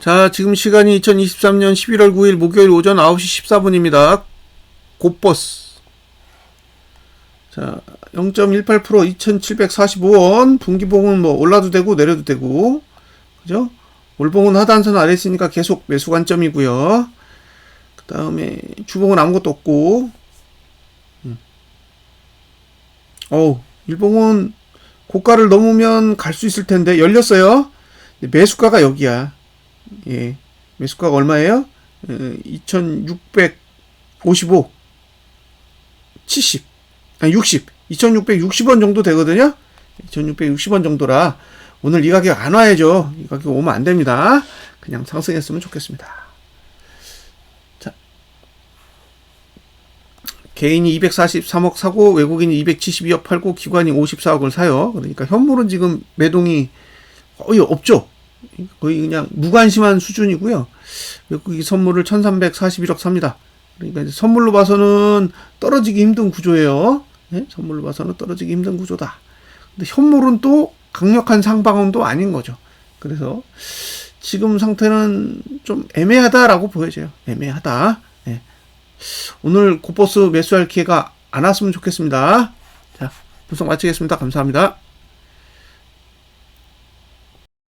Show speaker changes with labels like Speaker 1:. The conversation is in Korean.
Speaker 1: 자, 지금 시간이 2023년 11월 9일 목요일 오전 9시 14분입니다. 곧버스. 자, 0.18% 2,745원. 분기봉은 뭐 올라도 되고 내려도 되고. 그죠? 올봉은 하단선 아래 있으니까 계속 매수 관점이고요. 그 다음에 주봉은 아무것도 없고. 음. 어우, 일봉은 고가를 넘으면 갈 수 있을 텐데 열렸어요. 매수가가 여기야. 예. 매수가가 얼마예요? 어, 2655 70 아니 60 2660원 정도 되거든요. 2660원 정도라 오늘 이 가격 안 와야죠. 이 가격 오면 안 됩니다. 그냥 상승했으면 좋겠습니다. 자. 개인이 243억 사고 외국인이 272억 팔고 기관이 54억을 사요. 그러니까 현물은 지금 매동이 거의 없죠. 거의 그냥 무관심한 수준이고요. 외국이 선물을 1341억 삽니다. 그러니까 선물로 봐서는 떨어지기 힘든 구조예요. 예? 선물로 봐서는 떨어지기 힘든 구조다. 근데 현물은 또 강력한 상방음도 아닌 거죠. 그래서 지금 상태는 좀 애매하다라고 보여져요. 애매하다. 예. 오늘 고버스 매수할 기회가 안 왔으면 좋겠습니다. 자, 분석 마치겠습니다. 감사합니다.